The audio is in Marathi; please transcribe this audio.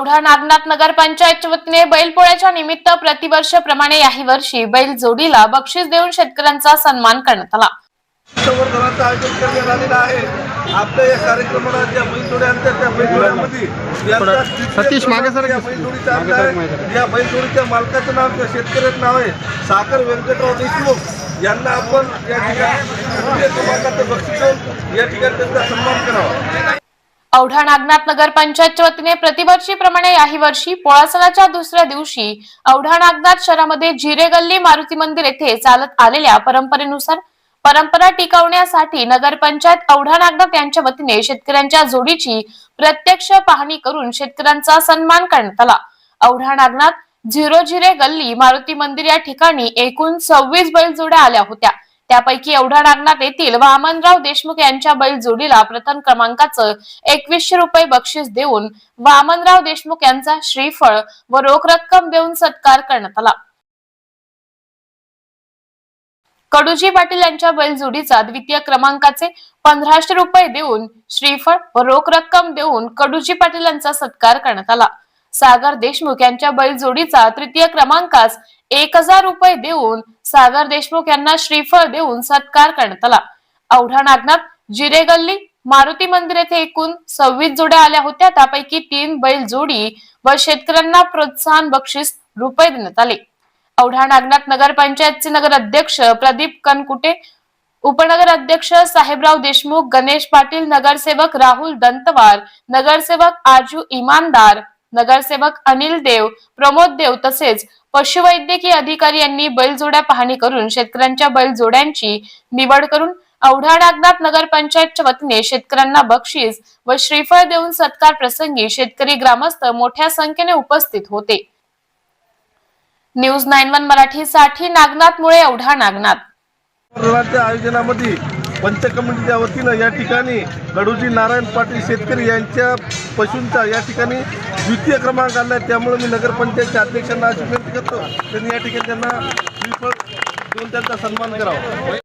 औढा नागनाथ नगर पंचायतच्या वतीने बैलपोळ्याच्या निमित्त प्रतिवर्षाप्रमाणे याही वर्षी बैल जोडीला बक्षीस देऊन शेतकऱ्यांचा सन्मान करण्यात आला. संवर्धनाचं आयोजन करण्यात आलेलं आहे. आपल्या या कार्यक्रमाला ज्या त्या बैलजोड्यामध्ये यांचा सतीश मागे सर. या बैलजोडीचा अर्थ आहे या बैलजोडीच्या मालकाचं नाव किंवा शेतकऱ्याचं नाव आहे साखर व्यंकटराव देशमुख. यांना आपण या ठिकाणी बक्षीस देऊन या ठिकाणी त्यांचा सन्मान करावा. औढा नागनाथ नगर पंचायतच्या वतीने प्रतिवर्षीप्रमाणे याही वर्षी पोळा सणाच्या दुसऱ्या दिवशी औढा नागनाथ शहरामध्ये जिरे गल्ली मारुती मंदिर येथे चालत आलेल्या परंपरेनुसार परंपरा टिकवण्यासाठी नगरपंचायत औढा नागनाथ यांच्या वतीने शेतकऱ्यांच्या जोडीची प्रत्यक्ष पाहणी करून शेतकऱ्यांचा सन्मान करण्यात आला. औढा नागनाथ झिरो झिरे गल्ली मारुती मंदिर या ठिकाणी एकूण सव्वीस बैलजोड्या आल्या होत्या. त्यापैकी एवढा नागनाथ येथील वामनराव देशमुख यांच्या बैल जोडीला प्रथम क्रमांकाचं एकवीसशे रुपये बक्षीस देऊन वामनराव देशमुख यांचा श्रीफळ व रोख रक्कम देऊन सत्कार करण्यात आला. कडूजी पाटील यांच्या बैलजोडीचा द्वितीय क्रमांकाचे पंधराशे रुपये देऊन श्रीफळ व रोख रक्कम देऊन कडूजी पाटील यांचा सत्कार करण्यात आला. सागर देशमुख यांच्या बैलजोडीचा तृतीय क्रमांकास एक हजार रुपये देऊन सागर देशमुख यांना श्रीफळ देऊन सत्कार करण्यात आला. औढा नागनाथ जिरे गल्ली मारुती मंदिर येथे एकूण सव्वीस जोड्या आल्या होत्या. त्यापैकी तीन बैल जोडी व शेतकऱ्यांना प्रोत्साहन बक्षीस रुपये देण्यात आले. औढा नागनाथ नगर पंचायतचे नगर अध्यक्ष प्रदीप कनकुटे उपनगर अध्यक्ष साहेबराव देशमुख गणेश पाटील नगरसेवक राहुल दंतवार नगरसेवक आजू इमानदार नगरसेवक अनिल देव प्रमोद देव तसेच पशुवैद्यकीय अधिकारी यांनी बैलजोड्या पाहणी करून शेतकऱ्यांच्या बैलजोड्यांची निवड करून औढा नागनाथ नगरपंचायतच्या वतीने शेतकऱ्यांना बक्षीस व श्रीफळ देऊन सत्कार प्रसंगी शेतकरी ग्रामस्थ मोठ्या संख्येने उपस्थित होते. न्यूज नाईन वन मराठीसाठी नागनाथ मुळे औढा नागनाथ. आयोजनामध्ये पंच कमिटीच्या वतीनं या ठिकाणी कडूजी नारायण पाटील शेतकरी यांच्या पशूंचा या ठिकाणी द्वितीय क्रमांक आला आहे. त्यामुळे मी नगरपंचायतच्या अध्यक्षांना अशी विनंती करतो. त्यांनी या ठिकाणी त्यांना श्रीफळ देऊन त्यांचा सन्मान करावा.